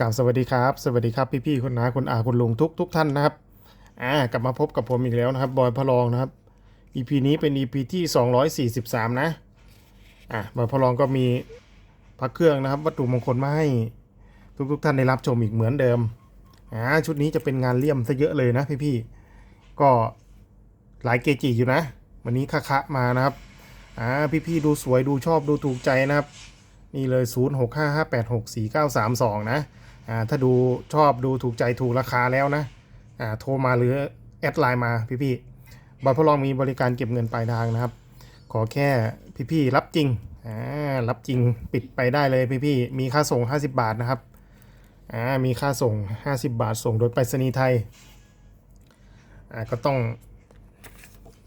กราบสวัสดีครับสวัสดีครับพี่ๆคุณนาคุณอาคุณลุงทุกทุกท่านนะครับอ่ากลับมาพบกับผมอีกแล้วนะครับบอยพะลองนะครับ EP นี้เป็น EP ที่ 243 นะอะบอยพะลองก็มีพระเครื่องนะครับ วัตถุมงคลมาให้ทุกทุกๆท่านได้รับชมอีกเหมือนเดิมอ่าชุดนี้จะเป็นงานเลี่ยมซะเยอะเลยนะพี่ๆก็หลายเกจิอยู่นะ วันนี้คะๆมานะครับอ่าพี่ๆดูสวยดูชอบดูถูกใจนะครับ นี่เลย 0655864932 นะอ่า ถ้าดูชอบดูถูกใจถูกราคาแล้วนะอ่าโทรมาหรือแอดไลน์มาพี่ๆบอยพลองมีบริการเก็บเงินปลายทางนะครับ ขอแค่พี่ๆรับจริงอ่ารับจริงปิดไปได้เลยพี่ๆมีค่าส่ง 50 บาทนะครับอ่ามีค่าส่ง 50 บาท ส่งโดยไปรษณีย์ไทยอ่าก็ต้อง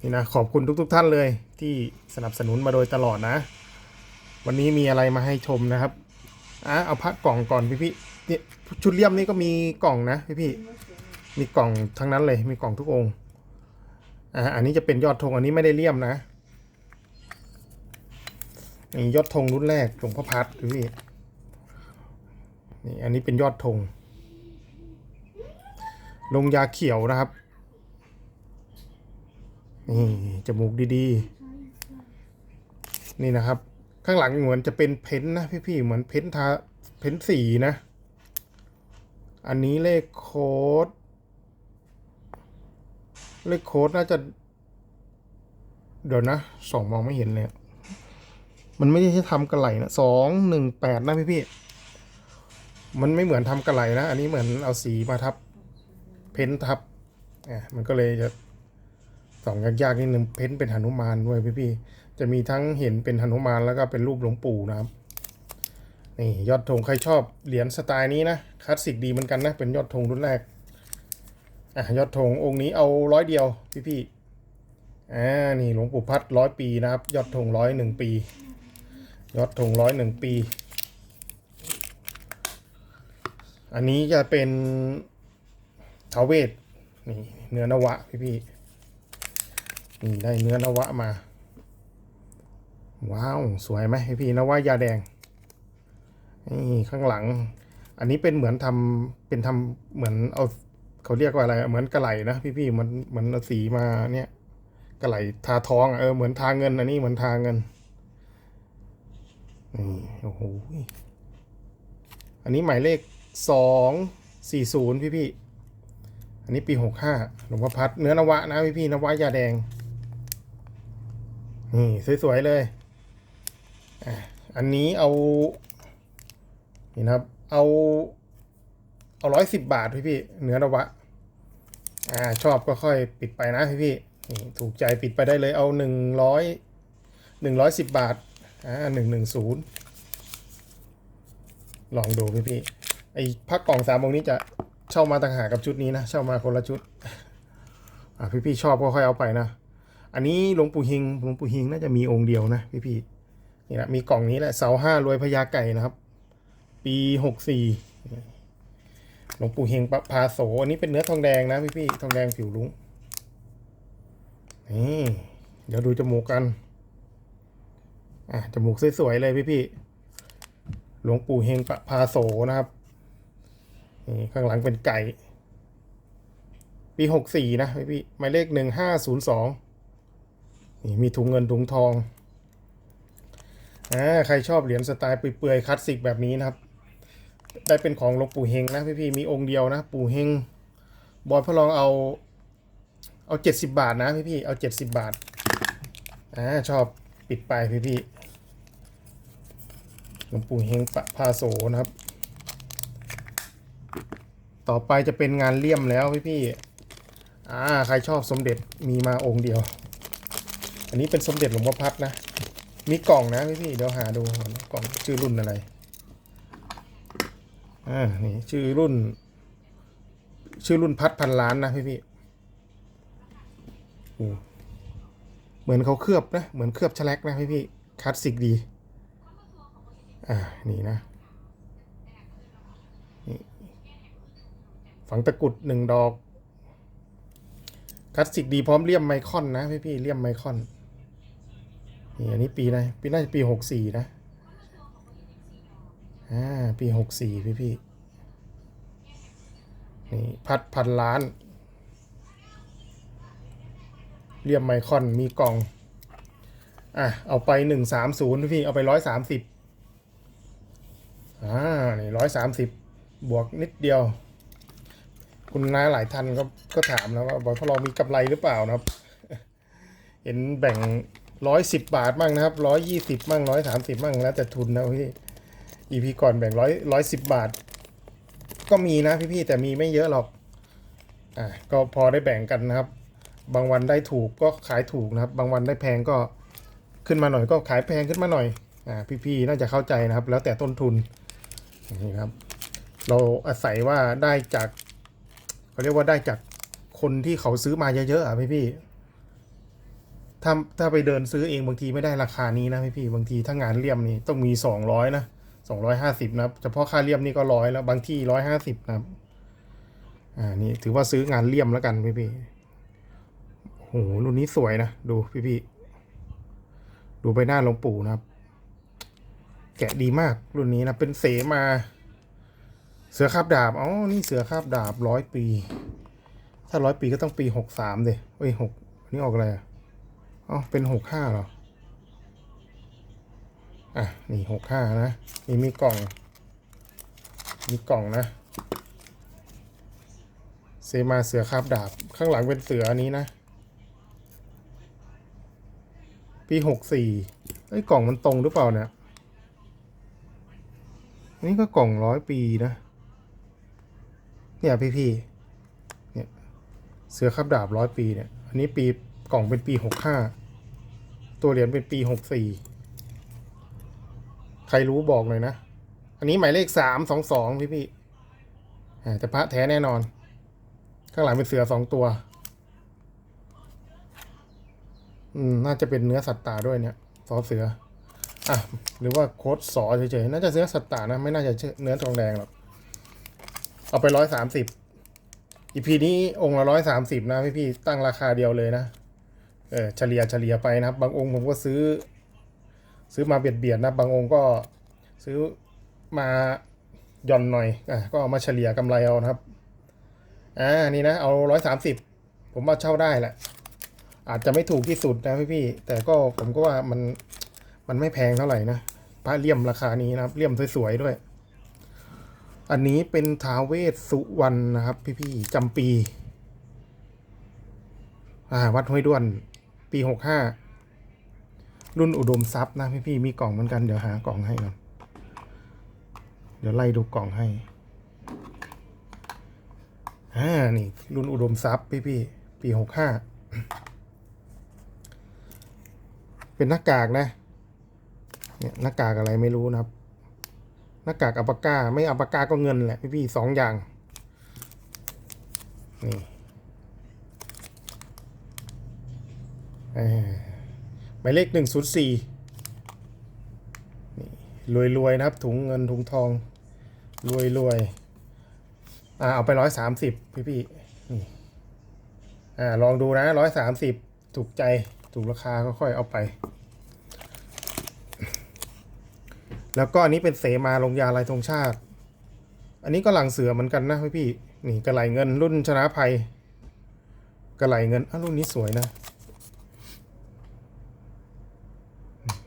นี่นะขอบคุณทุกๆท่านเลยที่สนับสนุนมาโดยตลอดนะ วันนี้มีอะไรมาให้ชมนะครับอะเอาพักกล่องก่อนพี่พี่ๆ เนี่ยชุดเลี่ยมนี่ก็มีกล่องนะพี่พี่มีกล่องทั้งนั้นเลยมีกล่องทุกองค์อ่าอันนี้จะเป็นยอดธงอันนี้ไม่ได้เลี่ยมนะนี่ยอดธงรุ่นแรกหลวงพ่อพัดพี่พี่นี่อันนี้เป็นยอดธงลงยาเขียวนะครับนี่จมูกดีๆ นี่นะครับ ข้างหลังเหมือนจะเป็นเพ้นนะพี่ๆเหมือนเพ้นทาเพ้นสีนะ อันนี้เลขโค้ด เลขโค้ดน่าจะ เดี๋ยวนะสองมองไม่เห็นเลย มันไม่ใช้ทำกระไหลนะสองหนึ่งแปดนะพี่ๆมันไม่เหมือนทำกระไหลนะ อันนี้เหมือนเอาสีมาทับ เพ้นท์ทับอะมันก็เลยจะสองยากๆนิดนึงเพ้นท์เป็นหนุมานด้วยพี่ๆจะมีทั้งเห็นเป็นหนุมานแล้วก็เป็นรูปหลวงปู่นะครับ นี่ยอดธงใครชอบเหรียญสไตล์นี้นะคลาสสิกดีเหมือนกันนะ เป็นยอดธงรุ่นแรกอะยอดธงองค์นี้เอาร้อยเดียวพี่ๆอ่านี่หลวงปู่พัดร้อยปีนะครับ ยอดธงร้อยหนึ่งปี ยอดธงร้อยหนึ่งปี อันนี้จะเป็นทาวเวศนี่เนื้อนวะพี่ๆนี่ได้เนื้อนวะมา ว้าว สวยไหมพี่ๆนวะยาแดง นี่ข้างหลัง อันนี้เป็นเหมือนทำเป็นทำเหมือนเอาเขาเรียกว่าอะไร เหมือนกระไหลนะพี่ๆมือนเหมือนเอาสีมาเนี่ยกระไหลทาทองเออเหมือนทาเงินอันนี้เหมือนทาเงินนี่โอ้โหอันนี้หมายเลขสองสี่ศูนย์พี่ๆอันนี้ปีหกห้าหลวงพ่อพัดเนื้อนวะนะพี่พี่ๆนวะยาแดงนี่สวยๆเลยอันนี้เอา นี่นะครับ เอา เอาร้อยสิบบาทพี่พี่เนื้อนวะ อ่า ชอบก็ค่อยปิดไปนะพี่พี่นี่ถูกใจปิดไปได้เลยเอาหนึ่งร้อยหนึ่งร้อยสิบบาท อ่าหนึ่งหนึ่งศูนย์ลองดูพี่พี่ไอ้พักกล่องสามองค์นี้จะเช่ามาต่างหากกับชุดนี้นะ เช่ามาคนละชุด อ่าพี่ๆชอบก็ค่อยเอาไปนะ อันนี้หลวงปู่ฮิงหลวงปู่ฮิงน่าจะมีองค์เดียวนะพี่ๆนี่แหละมีกล่องนี้แหละเสาห้ารวยพญาไก่นะครับ ปีหกสี่หลวงปู่เฮงปพาโสอันนี้เป็นเนื้อทองแดงนะพี่ๆทองแดงผิวลุงนี่เดี๋ยวดูจมูกกัน อะจมูกสวยๆเลยพี่ๆหลวงปู่เฮงปพาโสนะครับนี่ข้างหลังเป็นไก่ ปีหกสี่นะพี่หมายเลขหนึ่งห้าศูนย์สองนี่มีถุงเงินถุงทองอ่าใครชอบเหรียญสไตล์เปื่อยๆคลาสสิกแบบนี้นะครับ ได้เป็นของหลวงปู่เฮงนะพี่พี่ๆมีองค์เดียวนะ ปู่เฮงบอยพระลองเอา เอาเจ็ดสิบบาทนะพี่พี่ๆเอาเจ็ดสิบบาทอ่าชอบปิดไปพี่พี่ๆหลวงปู่เฮงปะพาโสนะครับ ต่อไปจะเป็นงานเลี่ยมแล้วพี่พี่ๆอ่าใครชอบสมเด็จมีมาองค์เดียว อันนี้เป็นสมเด็จหลวงพ่อพัดนะ มีกล่องนะพี่พี่ๆเดี๋ยวหาดูกล่องชื่อรุ่นอะไร อ่า นี่ชื่อรุ่น ชื่อรุ่นพัดพันล้านนะพี่พี่เหมือนเขาเคลือบนะ เหมือนเคลือบแฉลกนะพี่พี่คลาสสิกดี อ่า นี่นะนฝังตะกรุดหนึ่งดอกคลาสสิกดีพร้อมเลี่ยมไมคอนนะพี่พี่เลี่ยมไมคอนนี่อันนี้ปีอะไรปีน่าจะปีหกสี่นะ อ่าปีหกสี่พี่พี่นี่พัดพันล้าน เรียมไมคอนมีกล่อง อะ เอาไปหนึ่งสามศูนย์พี่ เอาไปร้อยสามสิบอ่า นี่ร้อยสามสิบบวกนิดเดียว คุณน้าหลายท่านก็ก็ถามนะว่าบอยพลองมีกำไรหรือเปล่านะครับ เห็นแบ่งร้อยสิบบาทมั่งนะครับร้อยยี่สิบมั่งร้อยสามสิบมั่งแล้วแต่ทุนนะพี่ อีพีก่อนแบ่งร้อยร้อยสิบบาท ก็มีนะพี่ๆแต่มีไม่เยอะหรอกอะก็พอได้แบ่งกันนะครับ บางวันได้ถูกก็ขายถูกนะครับ บางวันได้แพงก็ขึ้นมาหน่อยก็ขายแพงขึ้นมาหน่อยอ่าพี่ๆน่าจะเข้าใจนะครับ แล้วแต่ต้นทุนนี่ครับ เราอาศัยว่าได้จากเขาเรียกว่าได้จากคนที่เขาซื้อมาเยอะๆอะพี่ๆถ้าถ้าไปเดินซื้อเองบางทีไม่ได้ราคานี้นะพี่ๆบางทีถ้างานเลี่ยมนี่ต้องมีสองร้อยนะ สองร้อยห้าสิบนะครับเฉพาะค่าเลี่ยมนี่ก็ร้อยแล้วบางที่ร้อยห้าสิบนะครับ อ่านี่ถือว่าซื้องานเลี่ยมแล้วกันพี่พี่ๆโอ้โหรุ่นนี้สวยนะ ดูพี่พี่ๆดูใบหน้าหลวงปู่นะครับ แกะดีมากรุ่นนี้นะเป็นเสมา เสือคาบดาบอ๋อนี่เสือคาบดาบร้อยปี ถ้าร้อยปีก็ต้องปีหกสามเดยเอ้ยหกนี่ออกอะไรอะอ๋อเป็นหกห้าเหรอ อะนี่หกห้านะนี่มีกล่อง มีกล่องนะ เซมาเสือคาบดาบ ข้างหลังเป็นเสืออันนี้นะ ปีหกสี่ไอ้กล่องมันตรงหรือเปล่าเนี่ย นี่ก็กล่องร้อยปีนะ เนี่ยพี่พี่เนี่ยเสือคาบดาบร้อยปีเนี่ย อันนี้ปีกล่องเป็นปีหกห้า ตัวเหรียญเป็นปีหกสี่ รรู้บอกหน่อยนะ อันนี้หมายเลขสามสองสองพี่พี่แต่พระแท้แน่นอน ข้างหลังเป็นเสือสองตัว อืม น่าจะเป็นเนื้อสัตว์ตาด้วยเนี่ยซอเสือ อะ หรือว่าโค้ดสอเฉยๆ น่าจะเนื้อสัตว์ตานะ ไม่น่าจะเนื้อทองแดงหรอก เอาไปร้อยสามสิบอีพีนี้องค์ละร้อยสามสิบนะพี่พี่ตั้งราคาเดียวเลยนะ เออเฉลี่ยเฉลี่ยไปนะครับ บางองค์ผมก็ซื้อ ซื้อมาเบียดเบียดนะบางองค์ก็ซื้อมาหย่อนหน่อยอะก็เอามาเฉลี่ยกำไรเอานะครับอ่านี่นะเอาร้อยสามสิบผมว่าเช่าได้แหละ อาจจะไม่ถูกที่สุดนะพี่พี่ๆแต่ก็ผมก็ว่ามันมันไม่แพงเท่าไหร่นะพระเลี่ยมราคานี้นะครับเลี่ยมสวยๆด้วย อันนี้เป็นท้าเวสสุวรรณนะครับ พี่พี่ๆจำปี อ่า วัดห้วยด้วน ปีหกห้า รุ่นอุดมทรัพย์นะพี่พี่มีกล่องเหมือนกันเดี๋ยวหากล่องให้ก่อนเดี๋ยวไล่ดูกล่องให้อ่านี่รุ่นอุดมทรัพย์พี่พี่ปีหกห้าเป็นหน้ากากนะเนี่ยหน้ากากอะไรไม่รู้นะครับ หน้ากากอัปปาก้าไม่อัปปาก้าก็เงินแหละพี่พี่สองอย่างนี่เออ มายเลขหนึ่งศูนย์สี่นี่รวยๆนะครับ ถุงเงินถุงทอง รวยๆอ่าเอาไปร้อยสามสิบพี่พี่นี่อ่าลองดูนะร้อยสามสิบถูกใจถูกราคาก็ค่อยเอาไป แล้วก็อันนี้เป็นเสมาลงยาลายธงชาติ อันนี้ก็หลังเสือเหมือนกันนะพี่พี่นี่กระไหลเงินรุ่นชนะภัยกระไหลเงินอะรุ่นนี้สวยนะ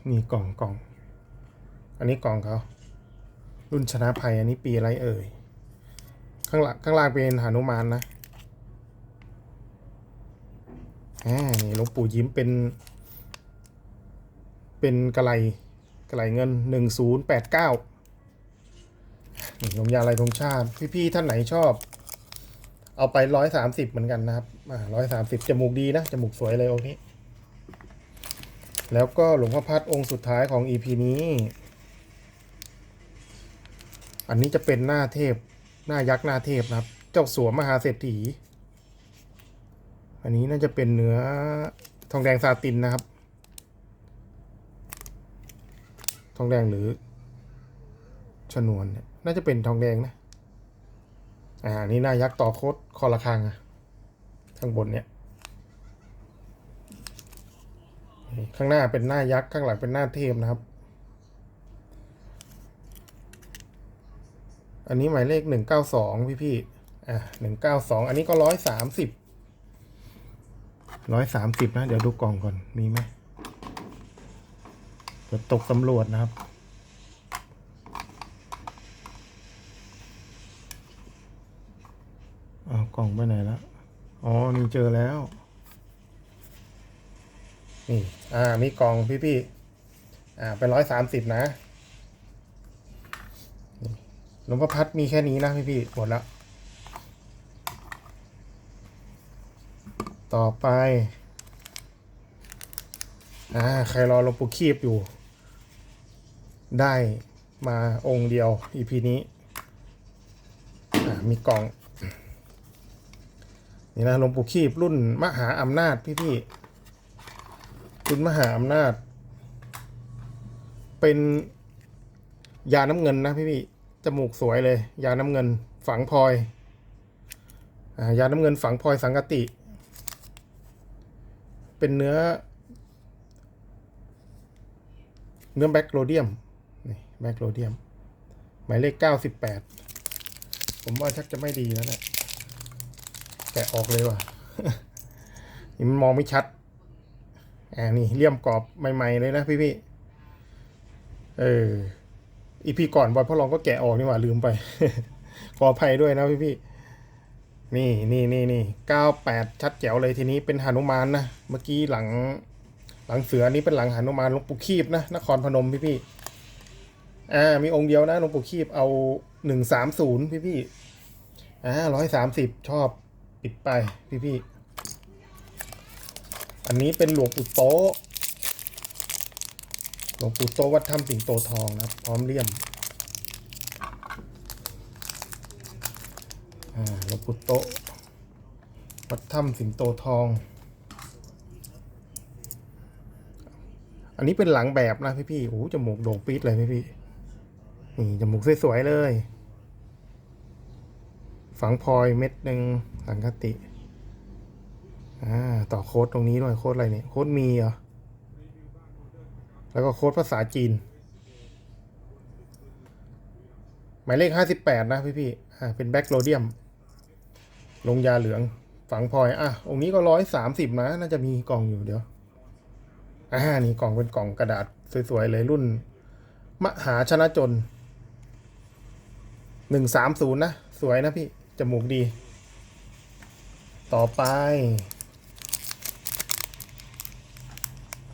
นี่กล่องกล่อง อันนี้กล่องเขารุ่นชนะภัยอันนี้ปีอะไรเอ่ย ข้างหลังข้างล่างเป็นหานุมานนะอ่านี่หลวงปู่ยิ้มเป็น เป็นกระไหลกระไหลเงินหนึ่งศูนย์แปดเก้าลงยาลายธงชาติ พี่ๆท่านไหนชอบ เอาไปร้อยสามสิบเหมือนกันนะครับร้อยสามสิบจมูกดีนะ จมูกสวยเลยโอเค แล้วก็หลวงพ่อพัดองค์สุดท้ายของ EP นี้ อันนี้จะเป็นหน้าเทพ หน้ายักษ์หน้าเทพนะครับ เจ้าสัวมหาเศรษฐี อันนี้น่าจะเป็นเนื้อทองแดงซาตินนะครับ ทองแดงหรือชนวน น่าจะเป็นทองแดงนะ อ่า นี่หน้ายักษ์ต่อโคตคอระคังอะข้างบนเนี่ย ข้างหน้าเป็นหน้ายักษ์ข้างหลังเป็นหน้าเทพนะครับ อันนี้หมายเลขหนึ่งเก้าสองพี่พี่อะหนึ่งเก้าสองอันนี้ก็ร้อยสามสิบร้อยสามสิบนะ เดี๋ยวดูกล่องก่อนมีไหมเดี๋ยวตกสำรวจนะครับอ้าวกล่องไปไหนแล้ว อ๋อ นี่เจอแล้ว นี่อ่ามีกล่องพี่พี่ๆอ่าเป็นร้อยสามสิบนะหลวงพ่อพัดมีแค่นี้นะพี่พี่ๆหมดแล้ว ต่อไปอ่าใครรอหลวงปู่คีบอยู่ ได้มาองค์เดียว EP นี้อ่ามีกล่อง นี่นะหลวงปู่คีบรุ่นมหาอำนาจพี่พี่ ๆรุ่นมหาอำนาจ เป็นยาน้ำเงินนะพี่พี่จมูกสวยเลย ยาน้ำเงิน ฝังพลอยอยาน้ำเงินฝังพลอยสังกติ เป็นเนื้อ เนื้อแบคโรเดียมนี่แบคโรเดียม หมายเลขเก้าสิบแปดผมว่าชักจะไม่ดีแล้วแหละแกะออกเลยว่ะ นี่มันมองไม่ชัด อ่านี่เลี่ยมกรอบใหม่ๆเลยนะพี่พี่ๆเอออีพีก่อนบอยพ่อลองก็แกะออกนี่หว่าลืมไป ขออภัยด้วยนะพี่พี่ๆนี่นี่นี่นี่เก้าแปดชัดแจ๋วเลยทีนี้เป็นหนุมานนะเมื่อกี้หลัง หลังเสือนี่เป็นหลังหนุมานหลวงปู่คีบนะนครพนมพี่พี่ๆอ่ามีองค์เดียวนะหลวงปู่คีบเอาหนึ่งสามศูนย์พี่พี่ๆอ่าร้อยสามสิบชอบปิดไปพี่พี่ๆ อันนี้เป็นหลวงปู่โตหลวงปู่โตวัดถ้ำสิงโตทองนะพร้อมเลี่ยมหลวงปู่โตวัดถ้ำสิงโตทอง อันนี้เป็นหลังแบบนะพี่พี่ๆโอ้จมูกโด่งปี๊ดเลยพี่พี่ๆนี่จมูกสวยๆเลย ฝังพลอยเม็ดหนึ่งสังคติ ต่อโค้ดตรงนี้ด้วยโค้ดอะไรเนี่ยโค้ดมีเหรอแล้วก็โค้ดภาษาจีน หมายเลขห้าสิบแปดนะพี่พี่อ่าเป็นแบ็กโรเดียม ลงยาเหลืองฝังพลอยอะองค์นี้ก็ร้อยสามสิบนะ น่าจะมีกล่องอยู่เดี๋ยวอ่านี่กล่องเป็นกล่องกระดาษสวยๆเลยรุ่น มหาชนะจนหนึ่งสามศูนย์นะ สวยนะพี่ จมูกดี ต่อไป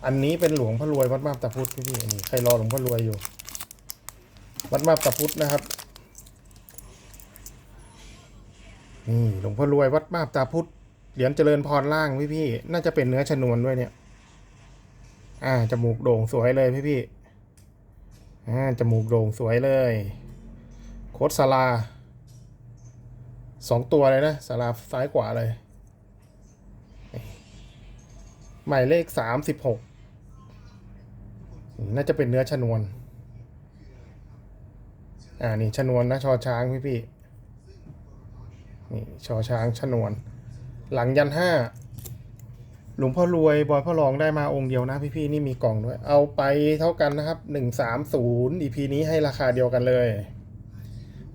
อันนี้เป็นหลวงพ่อรวยวัดมาบตาพุธพี่พี่อันนี้ใครรอหลวงพ่อรวยอยู่ วัดมาบตาพุธนะครับนี่หลวงพ่อรวยวัดมาบตาพุธเหรียญเจริญพรล่างพี่พี่น่าจะเป็นเนื้อชนวนด้วยเนี่ย อ่าจมูกโด่งสวยเลยพี่พี่อ่าจมูกโด่งสวยเลย โคดสลาสองตัวเลยนะสลาซ้ายขวาเลยหมายเลขสามสิบหก น่าจะเป็นเนื้อชนวน อ่านี่ชนวนนะชอช้างพี่พี่นี่ชอช้างชนวน หลังยันห้าหลวงพ่อรวยบอยพ่อรองได้มาองค์เดียวนะพี่พี่นี่มีกล่องด้วย เอาไปเท่ากันนะครับหนึ่งสามศูนย์อีพีนี้ให้ราคาเดียวกันเลย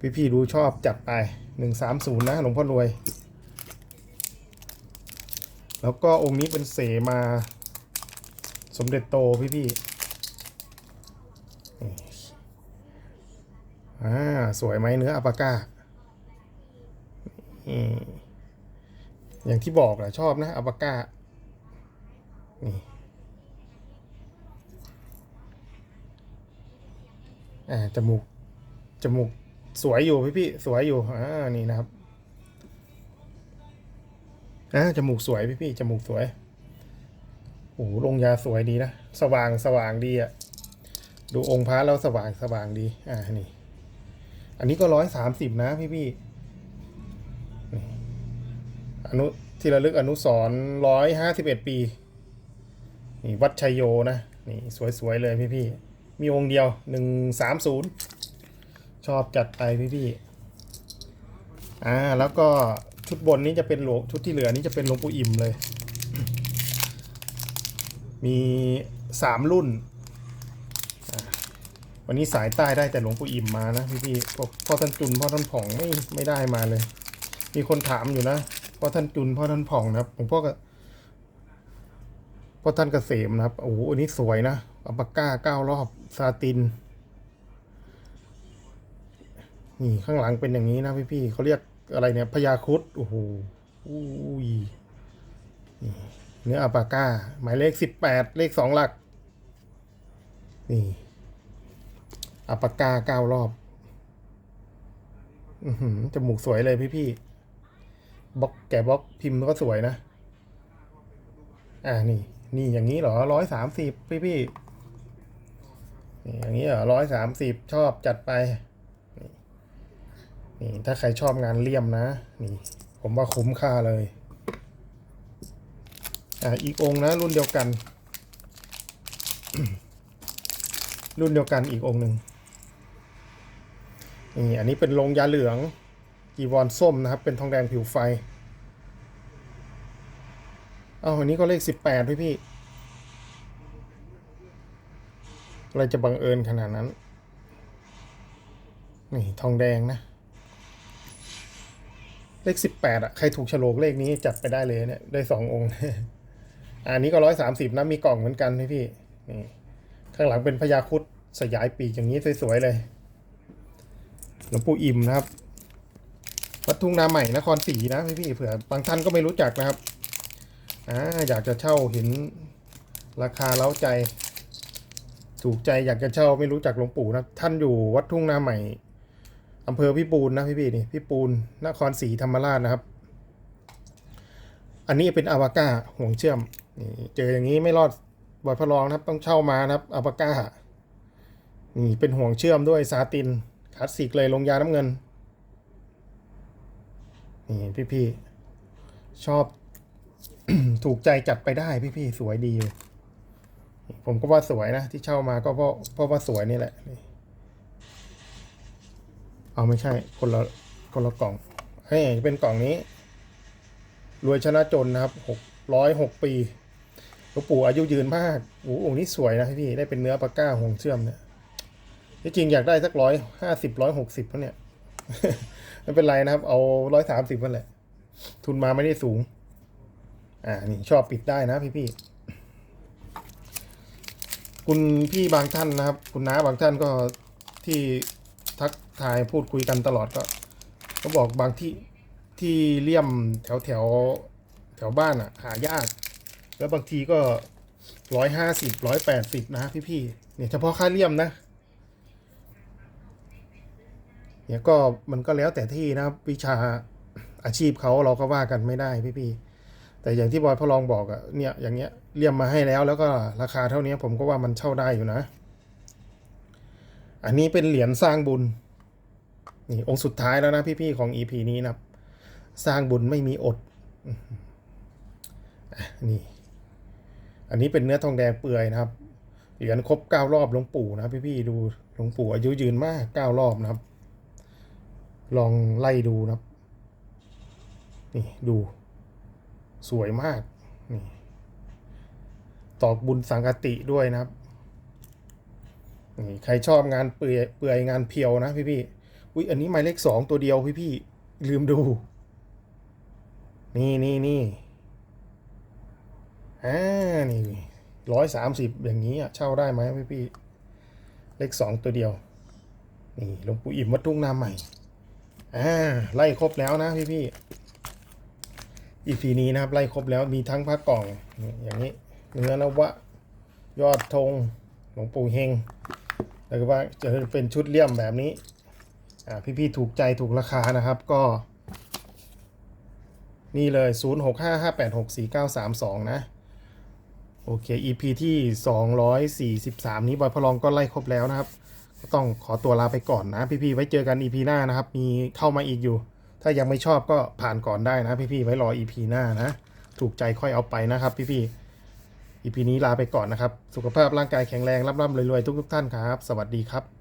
พี่พี่ดูชอบจัดไปหนึ่งสามศูนย์นะหลวงพ่อรวย แล้วก็องค์นี้เป็นเสมา สมเด็จโตพี่พี่ๆนี่ อ่าสวยไหมเนื้ออัปาก้าอย่างที่บอกแหละชอบนะอัปาก้านี่อ่าจมูกจมูกสวยอยู่พี่พี่ๆสวยอยู่อ่านี่นะครับอ่าจมูกสวยพี่พี่ๆจมูกสวยโอ้โหลงยาสวยดีนะ สว่างสว่างดีอะดูองค์พระแล้วสว่างสว่างดี อ่านี่ อันนี้ก็ร้อยสามสิบนะพี่พี่อนุที่ระลึกอนุสรร้อยห้าสิบเอ็ดปี นี่วัดชัยโยนะ นี่สวยๆเลยพี่พี่มีองค์เดียวหนึ่งสามศูนย์ชอบจัดไปพี่พี่อ่าแล้วก็ชุดบนนี้จะเป็นหลวงชุดที่เหลือนี้จะเป็นหลวงปู่อิ่มเลย มีสามรุ่น วันนี้สายใต้ได้แต่หลวงปู่อิ่มมานะพี่พี่พ่อท่านจุนพ่อท่านผ่องไม่ไม่ได้มาเลย มีคนถามอยู่นะพ่อท่านจุนพ่อท่านผ่องนะครับหลวงพ่อก็พ่อท่านเกษมนะครับโอ้โหอันนี้สวยนะอัปาก้าเก้ารอบซาตินนี่ข้างหลังเป็นอย่างนี้นะพี่พี่เขาเรียกอะไรเนี่ยพญาคุดโอ้โหอุ้ยเนื้ออัปาก้า หมายเลขสิบแปดเลขสองหลัก นี่ อัปกาเก้ารอบ อือหือจมูกสวยเลยพี่พี่บล็อกแกะบล็อกพิมพ์ก็สวยนะ อ่านี่ นี่อย่างนี้เหรอร้อยสามสิบพี่พี่นี่อย่างนี้เหรอร้อยสามสิบชอบจัดไป นี่ถ้าใครชอบงานเลี่ยมนะ นี่ ผมว่าคุ้มค่าเลย อ่าอีกองนะ รุ่นเดียวกัน รุ่นเดียวกันอีกองหนึ่ง นี่อันนี้เป็นลงยาเหลืองจีวรส้มนะครับ เป็นทองแดงผิวไฟ เอาอันนี้ก็เลขสิบแปดพี่พี่อะไรจะบังเอิญขนาดนั้น นี่ทองแดงนะ เลขสิบแปดอะใครถูกฉลกเลขนี้จัดไปได้เลยเนี่ย ได้สององค์ อันนี้ก็ร้อยสามสิบนะ มีกล่องเหมือนกันพี่พี่นี่ ข้างหลังเป็นพญาคุดสยายปีกอย่างนี้สวยๆเลย หลวงปู่อิ่มนะครับวัดทุ่งนาใหม่นครศรีนะพี่พี่ๆเผื่อบางท่านก็ไม่รู้จักนะครับอ่าอยากจะเช่าเห็นราคาเล้าใจ ถูกใจอยากจะเช่าไม่รู้จักหลวงปู่นะท่านอยู่วัดทุ่งนาใหม่อำเภอพิปูนนะพี่พี่ๆนี่พิปูนนครศรีธรรมราชนะครับ อันนี้เป็นอาวาก้าห่วงเชื่อมนี่เจออย่างนี้ไม่รอดบอยพระรองนะครับ ต้องเช่ามานะครับอาวาก้านี่เป็นห่วงเชื่อมด้วยซาติน คลาสสิกเลยลงยาน้ำเงิน นี่พี่พี่ๆชอบ ถูกใจจัดไปได้พี่พี่ๆสวยดีอยู่ผมก็ว่าสวยนะที่เช่ามาก็เพราะเพราะว่าสวยนี่แหละ เอาไม่ใช่คนละคนละกล่องเฮ้ยเป็นกล่องนี้ รวยชนะจนนะครับหกร้อยหกปีหลวงปู่อายุยืนมากโอ้โหองค์นี้สวยนะพี่ ได้เป็นเนื้อปลากก้าห่วงเชื่อมเนี่ย ที่จริงอยากได้สักร้อยห้าสิบร้อยหกสิบแล้วเนี่ยไม่เป็นไรนะครับ เอาร้อยสามสิบนั่นแหละ ทุนมาไม่ได้สูง อ่า นี่ชอบปิดได้นะพี่พี่คุณพี่บางท่านนะครับ คุณน้าบางท่านก็ที่ทักทายพูดคุยกันตลอดก็ ก็บอกบางที่ที่เลี่ยมแถวแถวแถวบ้านอะ หายาก แล้วบางทีก็ร้อยห้าสิบร้อยแปดสิบนะพี่พี่เนี่ยเฉพาะค่าเลี่ยมนะ เนี่ยก็มันก็แล้วแต่ที่นะวิชาอาชีพเขาเราก็ว่ากันไม่ได้พี่พี่ๆแต่อย่างที่บอยพ่อรองบอกอะเนี่ยอย่างเงี้ยเลี่ยมมาให้แล้วแล้วก็ราคาเท่านี้ผมก็ว่ามันเช่าได้อยู่นะ อันนี้เป็นเหรียญสร้างบุญนี่องค์สุดท้ายแล้วนะพี่ๆของ EP นี้นะครับสร้างบุญไม่มีอดอนี่อันนี้เป็นเนื้อทองแดงเปื่อยนะครับเหรียญครบเก้ารอบหลวงปู่นะครับพี่ๆดูหลวงปู่อายุยืนมากเก้ารอบนะครับ ลองไล่ดูนะครับ นี่ดู สวยมาก นี่ ตอกบุญสังกติด้วยนะครับ นี่ใครชอบงานเปื่อยเปื่อยงานเพียวนะพี่พี่อุ้ยอันนี้หมายเลขสองตัวเดียวพี่พี่ลืมดู นี่นี่นี่อ่านี่ร้อยสามสิบอย่างนี้อะเช่าได้ไหมพี่พี่เลขสองตัวเดียว นี่หลวงปู่อิ่มวัดทุ่งนาใหม่ อ่าไล่ครบแล้วนะพี่พี่อีพีนี้นะครับไล่ครบแล้วมีทั้งพระกล่องอย่างนี้เนื้อนวะยอดธงหลวงปู่เฮงแล้วก็ว่าจะเป็นชุดเลี่ยมแบบนี้อ่าพี่ๆถูกใจถูกราคานะครับก็ นี่เลย 0655864932 นะ โอเค EP ที่ 243 นี้บอยพลองก็ไล่ครบแล้วนะครับ ต้องขอตัวลาไปก่อนนะพี่ๆไว้เจอกัน EP หน้านะครับ มีเข้ามาอีกอยู่ ถ้ายังไม่ชอบก็ผ่านก่อนได้นะพี่ๆไว้รอ EP หน้านะ ถูกใจค่อยเอาไปนะครับ พี่ๆ EP นี้ลาไปก่อนนะครับ สุขภาพร่างกายแข็งแรงร่ำๆรวยๆทุกๆท่านครับ สวัสดีครับ